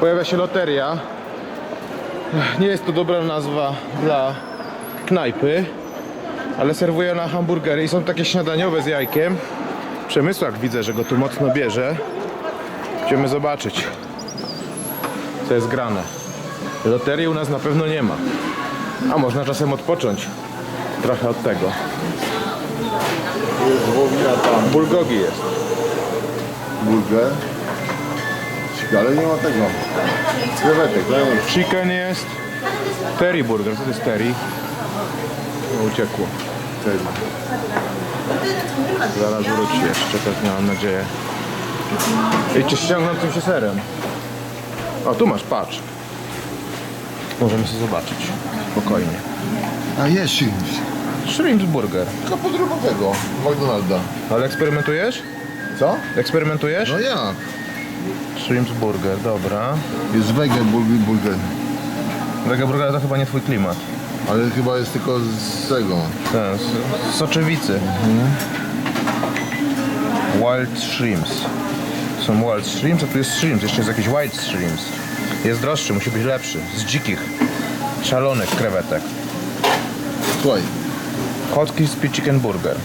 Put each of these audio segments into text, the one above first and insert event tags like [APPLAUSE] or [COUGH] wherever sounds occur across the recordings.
pojawia się loteria. Nie jest to dobra nazwa dla knajpy, ale serwują na hamburgery i są takie śniadaniowe z jajkiem. Przemysłak widzę, że go tu mocno bierze. Chcemy zobaczyć, co jest grane. Loterii u nas na pewno nie ma. A można czasem odpocząć trochę od tego. Bulgogi jest. burger. Ale nie ma tego. Krewetek, daj mi. Chicken jest. Terry burger, co to jest terry? No, uciekło. Tego. Zaraz wróci jeszcze, pewnie mam nadzieję. Idźcie ściągnącym się serem. O, tu masz, patrz. Możemy sobie zobaczyć. Spokojnie. A jest czymś. Shrimp burger. Tylko podrobowego. McDonalda. Ale eksperymentujesz? Co? Eksperymentujesz? No ja. Shrimp burger, dobra. Jest wege burger, burger. Wega burger to chyba nie twój klimat. Ale chyba jest tylko z tego. Ten, z, z soczewicy. Wild shrimps. Są wild shrimps, a tu jest shrimps. Jeszcze jest jakiś white shrimps. Jest droższy, musi być lepszy. Z dzikich, szalonych krewetek. Słuchaj, Hot crispy chicken burger.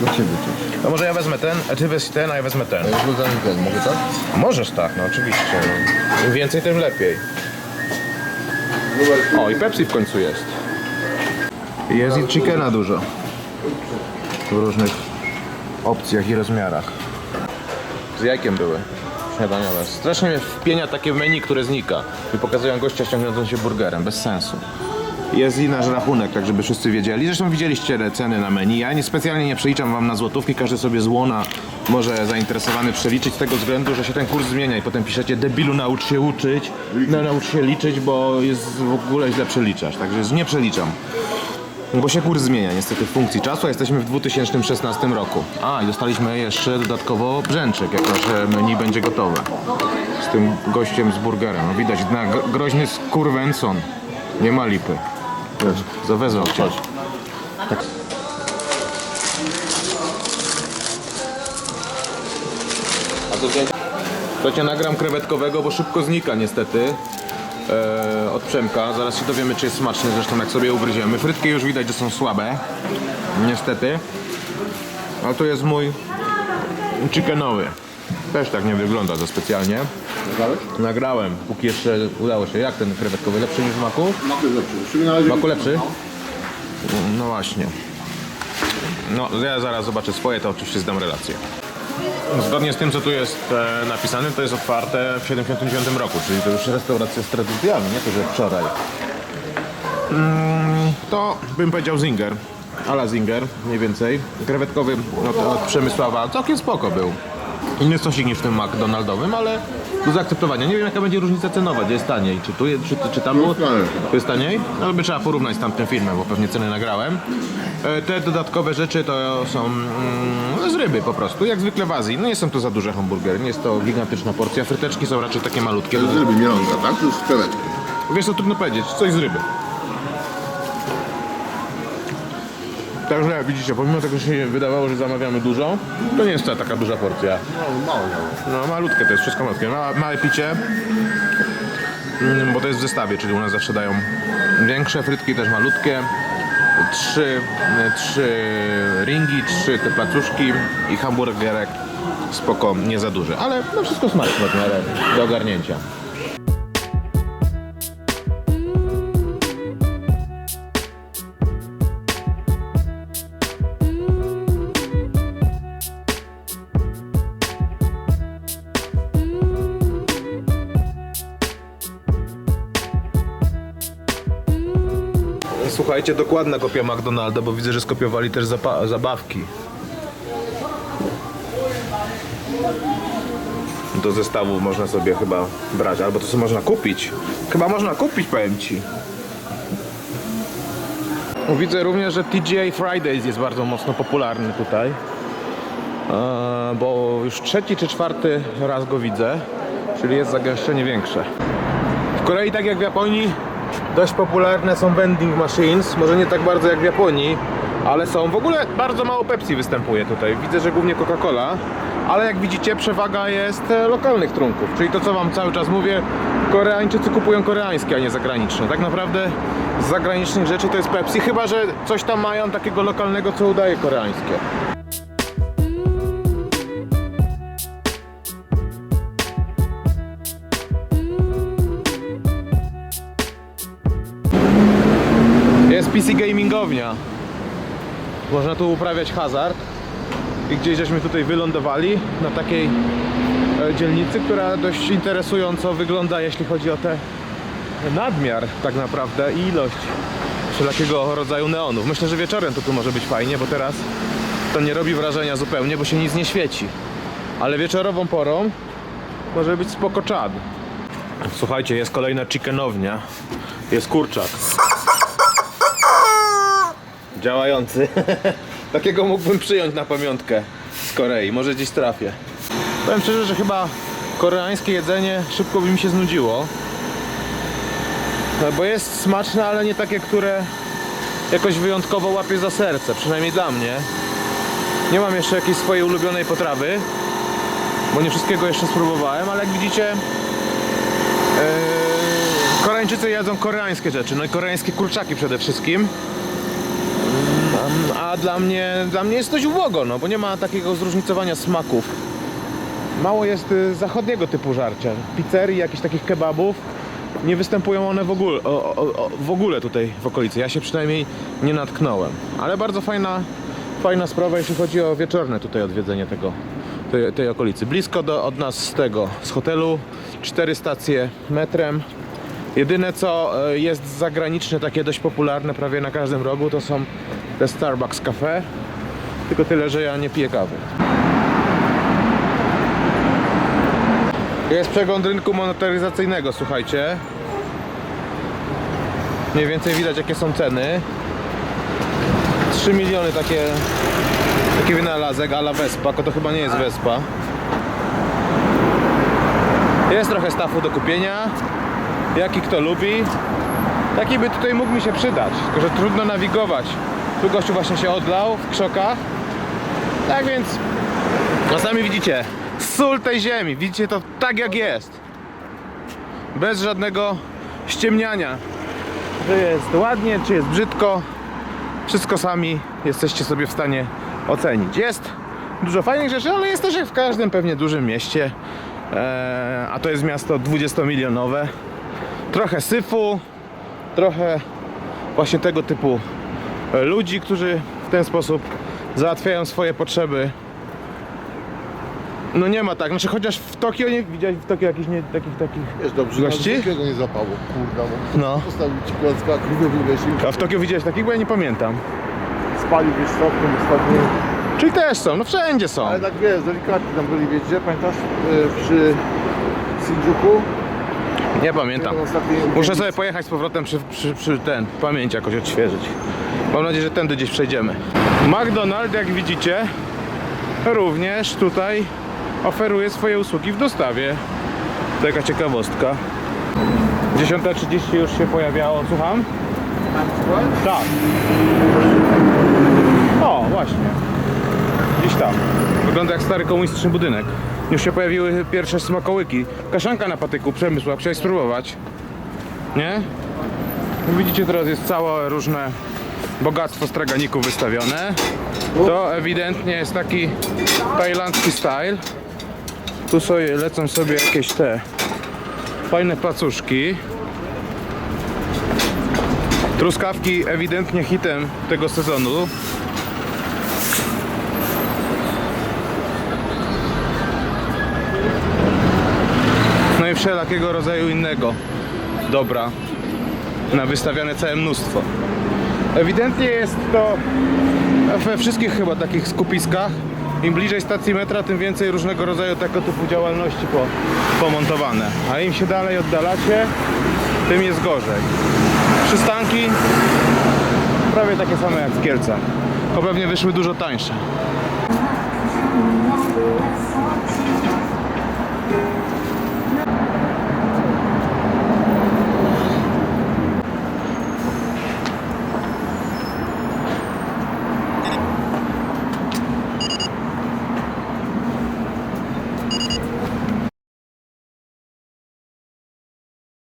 Do ciebie coś. No może ja wezmę ten, a ty weź ten, a ja wezmę ten. A dodany ten, mogę tak? Możesz tak, no oczywiście. Im więcej, tym lepiej. O, i Pepsi w końcu jest. Jest i chickena dużo. W różnych opcjach i rozmiarach. Z jajkiem były śniadaniowe. Strasznie mnie wpienia takie menu, które znika. I pokazują gościa ściągnącym się burgerem. Bez sensu. Jest i nasz rachunek, tak żeby wszyscy wiedzieli. Zresztą widzieliście ceny na menu. Ja nie specjalnie nie przeliczam wam na złotówki. Każdy sobie z łona może zainteresowany przeliczyć z tego względu, że się ten kurs zmienia i potem piszecie debilu naucz się uczyć, no, naucz się liczyć, bo jest w ogóle źle przeliczasz. Także nie przeliczam. Bo się kurs zmienia niestety w funkcji czasu, a jesteśmy w 2016 roku. A, i dostaliśmy jeszcze dodatkowo brzęczek, jako że menu będzie gotowe. Z tym gościem z burgerem. No widać, na gro- groźny skurwenson. Nie ma lipy. Zawezwał cię. A to cię nagram krewetkowego, bo szybko znika niestety. E, od Przemka. Zaraz się dowiemy, czy jest smaczny, zresztą jak sobie ugryziemy. Frytki już widać, że są słabe. Niestety. A tu jest mój chickenowy. Też tak nie wygląda za specjalnie. Nagrałeś? Nagrałem, póki jeszcze udało się. Jak ten krewetkowy? Lepszy niż w maku? Maku jest lepszy. Czyli na razie... Maku lepszy? No właśnie. No, ja zaraz zobaczę swoje, to oczywiście zdam relację. Zgodnie z tym, co tu jest e, napisane, to jest otwarte w 79 roku, czyli to już restauracja z tradycjami, nie to, że wczoraj. Mm, to bym powiedział Zinger, ala Zinger, mniej więcej. Krewetkowy od, od Przemysława, całkiem spoko był. Inny sosik niż w tym McDonaldowym, ale do zaakceptowania. Nie wiem jaka będzie różnica cenowa, gdzie jest taniej. Czy tu jest, czy, czy tam było? Tu jest taniej? No by trzeba porównać z tamtym filmem, bo pewnie ceny nagrałem. E, Te dodatkowe rzeczy to są mm, z ryby po prostu, jak zwykle w Azji. No nie są to za duże hamburgery, nie jest to gigantyczna porcja. Fryteczki są raczej takie malutkie. To jest z ryby mielonka, tak? To jest. Wiesz co, trudno powiedzieć, coś z ryby. Także jak widzicie, pomimo tego, że się wydawało, że zamawiamy dużo, to nie jest to taka duża porcja. No, mało. No malutkie to jest, wszystko malutkie. Małe, małe picie, bo to jest w zestawie, czyli u nas zawsze dają większe, frytki też malutkie. Trzy, trzy ringi, trzy te placuszki i hamburgerek spoko, nie za duży, ale no wszystko smaczne w miarę do ogarnięcia. Słuchajcie, dokładna kopia McDonalda, bo widzę, że skopiowali też zabawki. Do zestawu można sobie chyba brać, albo to co można kupić. Chyba można kupić, powiem ci. Widzę również, że TGI Fridays jest bardzo mocno popularny tutaj. Bo już trzeci czy czwarty raz go widzę, czyli jest zagęszczenie większe. W Korei, tak jak w Japonii, dość popularne są vending machines. Może nie tak bardzo jak w Japonii, ale są. W ogóle bardzo mało Pepsi występuje tutaj. Widzę, że głównie Coca-Cola, ale jak widzicie, przewaga jest e, lokalnych trunków. Czyli to, co Wam cały czas mówię, Koreańczycy kupują koreańskie, a nie zagraniczne. Tak naprawdę z zagranicznych rzeczy to jest Pepsi, chyba że coś tam mają takiego lokalnego, co udaje koreańskie. Jest PC gamingownia. Można tu uprawiać hazard. I gdzieś żeśmy tutaj wylądowali na takiej e, dzielnicy, która dość interesująco wygląda, jeśli chodzi o te nadmiar tak naprawdę i ilość wszelakiego rodzaju neonów. Myślę, że wieczorem to tu może być fajnie, bo teraz to nie robi wrażenia zupełnie, bo się nic nie świeci. Ale wieczorową porą może być spoko czad. Słuchajcie, jest kolejna chickenownia. Jest kurczak. Działający. [LAUGHS] Takiego mógłbym przyjąć na pamiątkę z Korei. Może gdzieś trafię. Powiem szczerze, że chyba koreańskie jedzenie szybko by mi się znudziło. No, bo jest smaczne, ale nie takie, które jakoś wyjątkowo łapie za serce. Przynajmniej dla mnie. Nie mam jeszcze jakiejś swojej ulubionej potrawy, bo nie wszystkiego jeszcze spróbowałem, ale jak widzicie, yy, Koreańczycy jedzą koreańskie rzeczy, no i koreańskie kurczaki przede wszystkim. A dla mnie, dla mnie jest dość ubogo, no bo nie ma takiego zróżnicowania smaków. Mało jest y, zachodniego typu żarcia. Pizzerii, jakichś takich kebabów. Nie występują one w ogóle, o, o, o, w ogóle tutaj w okolicy. Ja się przynajmniej nie natknąłem. Ale bardzo fajna, fajna sprawa, jeśli chodzi o wieczorne tutaj odwiedzenie tego, tej, tej okolicy. Blisko do, od nas z tego, z hotelu. Cztery stacje metrem. Jedyne co e, jest zagraniczne, takie dość popularne prawie na każdym rogu, to są te Starbucks Cafe. Tylko tyle, że ja nie piję kawy. Jest przegląd rynku monetaryzacyjnego, słuchajcie. Mniej więcej widać jakie są ceny. 3 miliony takie taki wynalazek ala Vespa, to chyba nie jest Vespa. Jest trochę stafu do kupienia. Jaki kto lubi. Taki by tutaj mógł mi się przydać, tylko że trudno nawigować. Tu gościu właśnie się odlał w krzokach. Tak więc, a sami widzicie, sól tej ziemi, widzicie to tak jak jest. Bez żadnego ściemniania, że jest ładnie, czy jest brzydko. Wszystko sami jesteście sobie w stanie ocenić. Jest dużo fajnych rzeczy, ale jest też jak w każdym pewnie dużym mieście. Eee, a to jest miasto 20-milionowe. Trochę syfu, trochę właśnie tego typu e, ludzi, którzy w ten sposób załatwiają swoje potrzeby. No nie ma tak, znaczy chociaż w Tokio nie widziałeś w Tokio jakichś nie, takich takich. Jest dobrze, Gości? niczego nie zapało. No. Postawił ci A w Tokio widziałeś takich, bo ja nie pamiętam. spalił wiesz stopniu, ostatnio. Czyli też są, no wszędzie są. Ale tak wiesz, delikatnie tam byli, wiecie, pamiętasz? E, Przy Shinjuku? Nie pamiętam. Muszę sobie pojechać z powrotem przy, przy, przy ten, pamięć jakoś odświeżyć. Mam nadzieję, że tędy gdzieś przejdziemy. McDonald's, jak widzicie, również tutaj oferuje swoje usługi w dostawie. Taka ciekawostka. 10.30 już się pojawiało, słucham? Tak. O, właśnie. Gdzieś tam. Wygląda jak stary komunistyczny budynek. Już się pojawiły pierwsze smakołyki. Kaszanka na patyku, przemysł, chciałeś spróbować? Nie? No Widzicie, teraz jest całe różne bogactwo straganików wystawione. To ewidentnie jest taki tajlandzki style. Tu sobie lecą sobie jakieś te fajne placuszki. Truskawki ewidentnie hitem tego sezonu. I wszelakiego rodzaju innego dobra na wystawiane całe mnóstwo. Ewidentnie jest to we wszystkich chyba takich skupiskach. Im bliżej stacji metra, tym więcej różnego rodzaju tego typu działalności po, pomontowane. A im się dalej oddalacie, tym jest gorzej. Przystanki prawie takie same jak w Kielcach. Tylko pewnie wyszły dużo tańsze.